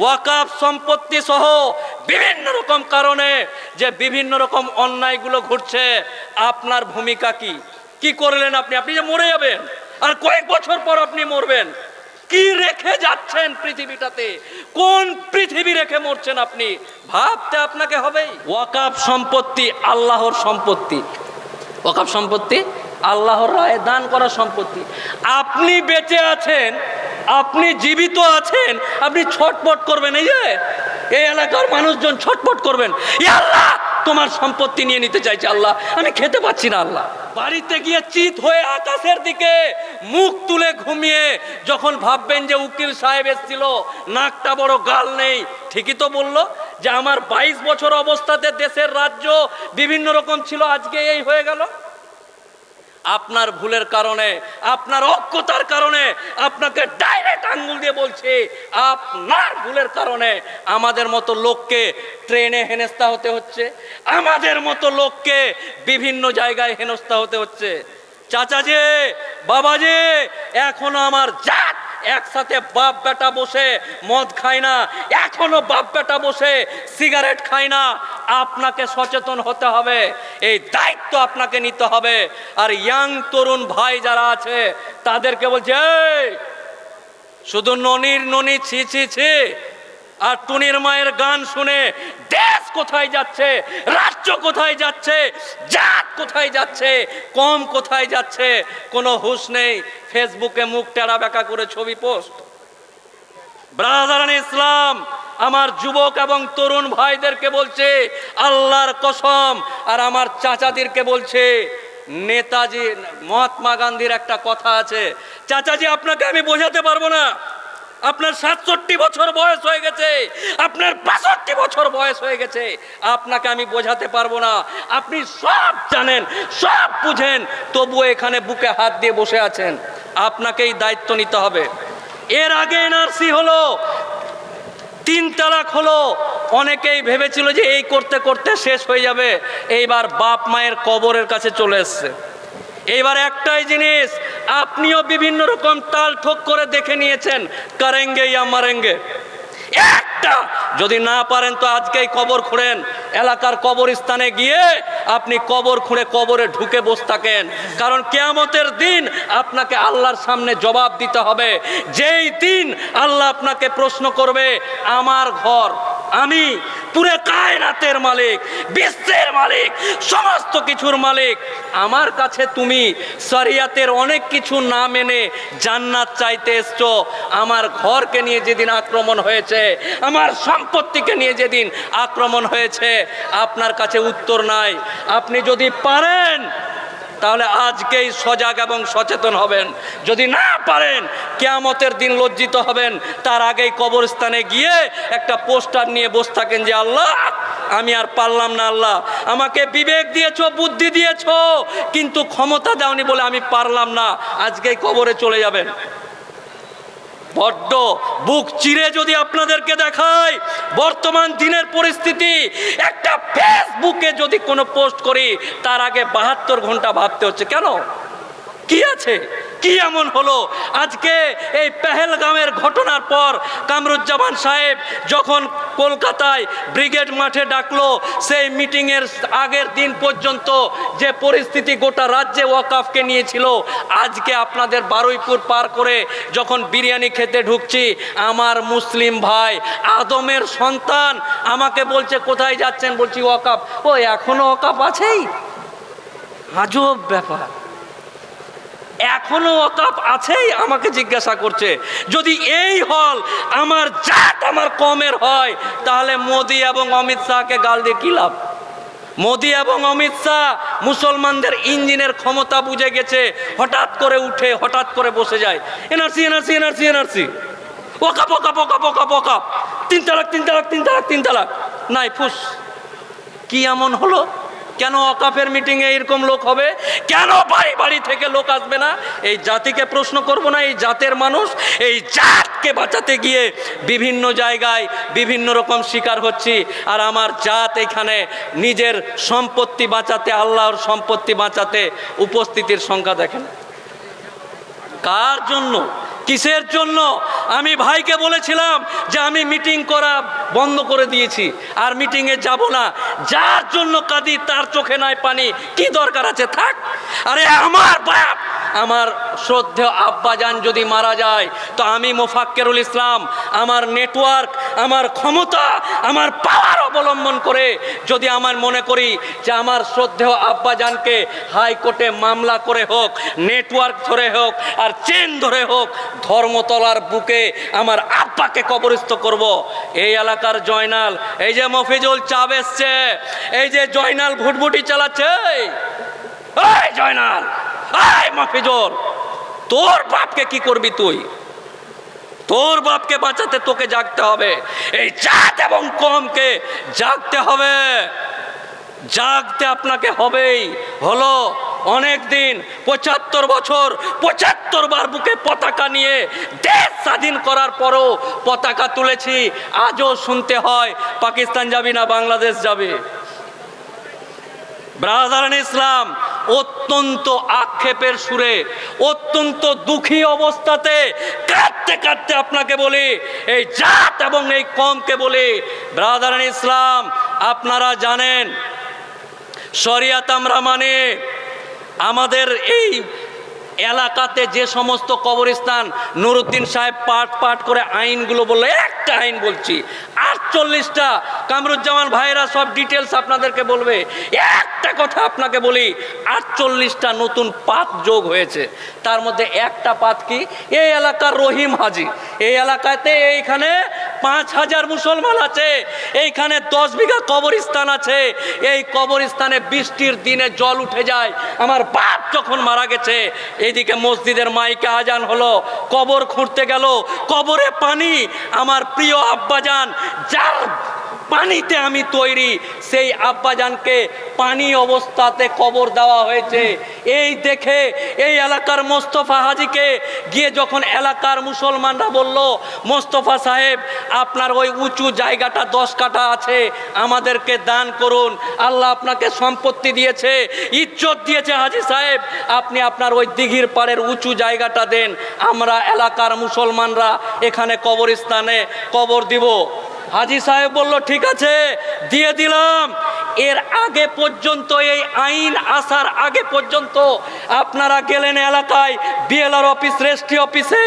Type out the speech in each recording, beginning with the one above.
ওয়াকাফ সম্পত্তি সহ বিভিন্ন রকম কারণে যে বিভিন্ন রকম অন্যায়গুলো ঘটছে, আপনার ভূমিকা কি? কি করলেন আপনি? আপনি যে মরে যাবেন, আর কয়েক বছর পর আপনি মরবেন, কি রেখে যাচ্ছেন পৃথিবীটাতে? কোন পৃথিবী রেখে মরছেন আপনি? ভাবতে আপনাকে হবেই। ওয়াকাফ সম্পত্তি আল্লাহর সম্পত্তি। ওয়াকাফ সম্পত্তি আল্লাহর রায় দান করা সম্পত্তি। আপনি বেঁচে আছেন আপনি জীবিত আছেন, আপনি ছটপট করবেন, এই যে, এই এলাকার মানুষজন ছটপট করবেন। "ইয়া আল্লাহ, তোমার সম্পত্তি নিয়ে নিতে চাইছে আল্লাহ, আমি খেতে পাচ্ছি না আল্লাহ। বাড়িতে গিয়ে চিত হয়ে আকাশের দিকে মুখ তুলে ঘুমিয়ে যখন ভাববেন যে উকিল সাহেব এসেছিল, নাকটা বড় গাল নেই, ঠিকই তো বলল যে আমার বাইশ বছর অবস্থাতে দেশের রাজ্য বিভিন্ন রকম ছিল, আজকে এই হয়ে গেল। আপনার ভুলের কারণে, আপনার অজ্ঞতার কারণে, আপনাকে ডাইরেক্ট আঙ্গুল দিয়ে বলছি, আপনার ভুলের কারণে আমাদের মতো লোককে ট্রেনে হেনস্তা হতে হচ্ছে, আমাদের মতো লোককে বিভিন্ন জায়গায় হেনস্তা হতে হচ্ছে। চাচা যে বাবা যে এখনও আমার জাত একসাথে বাপ বেটা বসে মদ খায় না, এখনও বাপ বেটা বসে সিগারেট খায় না, আপনাকে সচেতন হতে হবে, এই দায়িত্ব আপনাকে নিতে হবে। আর ইয়াং তরুণ ভাই যারা আছে, তাদেরকে বলছে শুধু ননির ননি, ছি ছি ছি আর টুনির মায়ের গান শুনে দেশ কোথায় যাচ্ছে, রাজ্য কোথায় যাচ্ছে, জাত কোথায় যাচ্ছে, কম কোথায় যাচ্ছে, কোনো হুঁশ নেই, ফেসবুকে মুখ টেরা বেঁকা করে ছবি পোস্ট। ব্রাদারান ইসলাম, আমার যুবক এবং তরুণ ভাইদেরকে বলছে, আল্লাহর কসম, আর আমার চাচাদেরকে বলছে, নেতাজি, মহাত্মা গান্ধীর একটা কথা আছে। চাচাজি, আপনাকে আমি বোঝাতে পারব না। আপনার সাতষট্টি বছর বয়স হয়ে গেছে। আপনার বাষট্টি বছর বয়স হয়ে গেছে। আপনাকে আমি বোঝাতে পারব না। আপনি সব জানেন, সব বুঝেন, তবুও এখানে বুকে হাত দিয়ে বসে আছেন। আপনাকেই দায়িত্ব নিতে হবে। এর আগে এনআরসি হলো, তিন তালাক হলো। অনেকেই ভেবেছিল যে এই করতে করতে শেষ হয়ে যাবে। এইবার বাপ মায়ের কবরের কাছে চলে এসছে। এইবার একটাই জিনিস আপনিও বিভিন্ন রকম তাল ঠোক করে দেখে নিয়েছেন, কারেঙ্গে ইয়া মারেঙ্গে। একটা! যদি না পারেন তো আজকেই কবর খুঁড়েন। এলাকার কবরস্থানে গিয়ে আপনি কবর খুঁড়ে কবরে ঢুকে বসে থাকেন। কারণ কেয়ামতের দিন আপনাকে আল্লাহর সামনে জবাব দিতে হবে। যেই দিন আল্লাহ আপনাকে প্রশ্ন করবে, আমার ঘর আমি পুরে কায়নাতের মালিক, বিশ্বের মালিক, সমস্ত কিছুর মালিক। আমার কাছে তুমি শরিয়াতের অনেক কিছু না মেনে জান্নাত চাইতে এসছো। আমার ঘরকে নিয়ে যেদিন আক্রমণ হয়েছে, আমার সম্পত্তিকে নিয়ে যেদিন আক্রমণ হয়েছে, আপনার কাছে উত্তর নাই। আপনি যদি পারেন তাহলে আজকেই সজাগ এবং সচেতন হবেন। যদি না পারেন, কেয়ামতের দিন লজ্জিত হবেন। তার আগেই কবরস্থানে গিয়ে একটা পোস্টার নিয়ে বসে থাকেন যে, আল্লাহ, আমি আর পারলাম না, আল্লাহ। আমাকে বিবেক দিয়েছ, বুদ্ধি দিয়েছ, কিন্তু ক্ষমতা দাওনি বলে আমি পারলাম না। আজকেই কবরে চলে যাবেন। বড্ড বুক চিরে যদি আপনাদেরকে দেখায় বর্তমান দিনের পরিস্থিতি, একটা ফেসবুকে যদি কোনো পোস্ট করি, তার আগে বাহাত্তর ঘণ্টা ভাবতে হচ্ছে। কেন? কি আছে? কি এমন হলো? আজকে এই পেহেলগামের ঘটনার পর কামরুজ্জামান সাহেব যখন কলকাতায় ব্রিগেড মাঠে ডাকলো, সেই মিটিংয়ের আগের দিন পর্যন্ত যে পরিস্থিতি গোটা রাজ্যে ওয়াকাফকে নিয়েছিল, আজকে আপনাদের বারুইপুর পার করে যখন বিরিয়ানি খেতে ঢুকছি, আমার মুসলিম ভাই আদমের সন্তান আমাকে বলছে, কোথায় যাচ্ছেন? বলছি, ওয়াকাফ। ও, এখনও ওয়াকাফ আছেই? আজব ব্যাপার। এখনও অকাপ আছেই আমাকে জিজ্ঞাসা করছে, যদি এই হল আমার জাত আমার কমের হয়, তাহলে মোদি এবং অমিত শাহকে গাল দিয়ে কি লাভ? মোদি এবং অমিত শাহ মুসলমানদের ইঞ্জিনের ক্ষমতা বুঝে গেছে, হঠাৎ করে উঠে, হঠাৎ করে বসে যায়। NRC NRC NRC NRC. OKUP ওকাপ ওকাপ ওকাপ ওকাপ তিন তালাক তিন তালাক তিন তালাক তিন তালাক। নাই, ফুস। কি এমন হলো? কেন অকাফের মিটিংয়ে এরকম লোক হবে? কেন বাড়ি বাড়ি থেকে লোক আসবে না? এই জাতিকে প্রশ্ন করব না, এই জাতের মানুষ, এই জাতকে বাঁচাতে গিয়ে বিভিন্ন জায়গায় বিভিন্ন রকম শিকার হচ্ছি। আর আমার জাত এখানে নিজের সম্পত্তি বাঁচাতে, আল্লাহর সম্পত্তি বাঁচাতে উপস্থিতির সংখ্যা দেখেন। কার জন্য? কিসের জন্য? আমি ভাইকে বলেছিলাম যে আমি মিটিং করা বন্ধ করে দিয়েছি, আর মিটিংয়ে যাব না। যার জন্য কাঁদি, তার চোখে নাই পানি। কি দরকার আছে থাক। আরে আমার বাপ, আমার শ্রদ্ধেয় আব্বাজান যদি মারা যায়, তো আমি মোফাক্কেরুল ইসলাম, আমার নেটওয়ার্ক, আমার ক্ষমতা, আমার পাওয়ার অবলম্বন করে যদি আমার মনে করি যে আমার শ্রদ্ধেয় আব্বাজানকে হাইকোর্টে মামলা করে হোক, নেটওয়ার্ক ধরে হোক, আর চেন ধরে হোক, ধর্মতলার বুকে আমার আব্বাকে কবরস্থ করব। এই এলাকার জয়নাল, এই যে মফিজুল চাপ এসছে, এই যে জয়নাল ভুটভুটি চালাচ্ছে জয়নাল মফিজুল, তোর বাপকে কি করবি তুই? তোর বাপকে বাঁচাতে তোকে জাগতে হবে। এই জাত এবং কমকে জাগতে হবে। জাগতে আপনাকে হবেই। হলো অনেক দিন, পঁচাত্তর বছর, পঁচাত্তর বার বুকে পতাকা নিয়ে দেশ স্বাধীন করার পরও পতাকা তুলেছি। আজও শুনতে হয়, পাকিস্তান যাবি না, বাংলাদেশ যাবে। ব্রাদারান ইসলাম অত্যন্ত আক্ষেপের সুরে, অত্যন্ত দুঃখী অবস্থাতে কাঁদতে কাঁদতে আপনাকে বলি, এই জাত এবং এই কমকে বলি ব্রাদারান ইসলাম, আপনারা জানেন, শরিয়াত আমরা মানে আমাদের এই এলাকাতে যে সমস্ত কবরস্থান, নুরুদ্দিন সাহেব পাঠ পাঠ করে আইনগুলো বলল, একটা আইন বলছি আটচল্লিশটা কামরুজ্জামান ভাইরা সব ডিটেলস আপনাদেরকে বলবে। একটা কথা আপনাকে বলি, আটচল্লিশটা নতুন পাত যোগ হয়েছে। তার মধ্যে একটা পাত কি? এই এলাকার রহিম হাজি। এই এলাকাতে এইখানে পাঁচ হাজার মুসলমান আছে, এইখানে দশ বিঘা কবরস্থান আছে, এই কবরস্থানে বৃষ্টির দিনে জল উঠে যায়। আমার বাপ যখন মারা গেছে এইদিকে মসজিদের মাইকে আজান হলো, কবর খুঁড়তে গেল, কবরে পানি। আমার প্রিয় আব্বাজান, যার পানিতে আমি তৈরি। সেই আব্বাজানকে পানি অবস্থাতে কবর দেওয়া হয়েছে। এই দেখে এই এলাকার মোস্তফা হাজিকে গিয়ে যখন এলাকার মুসলমানরা বলল, মোস্তফা সাহেব, আপনার ওই উঁচু জায়গাটা দশ কাঠা আছে, আমাদেরকে দান করুন। আল্লাহ আপনাকে সম্পত্তি দিয়েছে, ইজ্জত দিয়েছে হাজি সাহেব। আপনি আপনার ওই দিঘির পাড়ের উঁচু জায়গাটা দেন। আমরা এলাকার মুসলমানরা এখানে কবরস্থানে কবর দিব। হাজি সাহেব বলল, ঠিক আছে, দিয়ে দিলাম। এর আগে পর্যন্ত, এই আইন আসার আগে পর্যন্ত আপনারা গেলেন এলাকায় বিএলআর অফিস রেজিস্ট্রি অফিসে।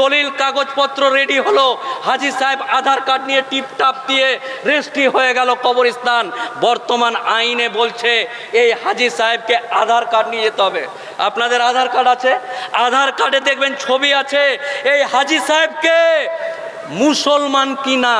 দলিল, কাগজপত্র রেডি হলো। হাজি সাহেব আধার কার্ড নিয়ে টিপটাপ দিয়ে রেজিস্ট্রি হয়ে গেল কবরস্থান। বর্তমান আইনে বলছে, এই হাজি সাহেবকে আধার কার্ড নিয়ে যেতে হবে। আপনাদের আধার কার্ড আছে? আধার কার্ডে দেখবেন ছবি আছে, এই হাজি সাহেবকে মুসলমান কিনা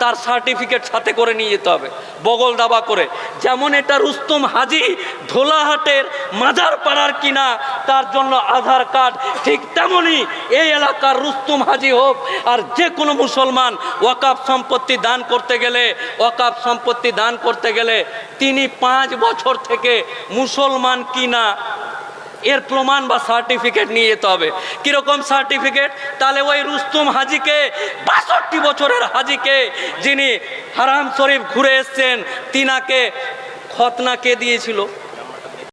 তার সার্টিফিকেট সাথে করে নিয়ে যেতে হবে, বগল দাবা করে। যেমন এটা রুস্তম হাজি ধোলাহাটের মাজার পাড়ার কিনা, তার জন্য আধার কার্ড, ঠিক তেমনই এই এলাকার রুস্তম হাজি হোক আর যে কোনো মুসলমান ওয়াকাফ সম্পত্তি দান করতে গেলে ওয়াকাফ সম্পত্তি দান করতে গেলে তিনি পাঁচ বছর থেকে মুসলমান কিনা এর প্রমাণ বা সার্টিফিকেট নিয়ে যেতে হবে। কীরকম সার্টিফিকেট তাহলে ওই রুস্তুম হাজিকে, বাষট্টি বছরের হাজিকে, যিনি হারাম শরীফ ঘুরে এসছেন, তিনাকে খতনাকে দিয়েছিল?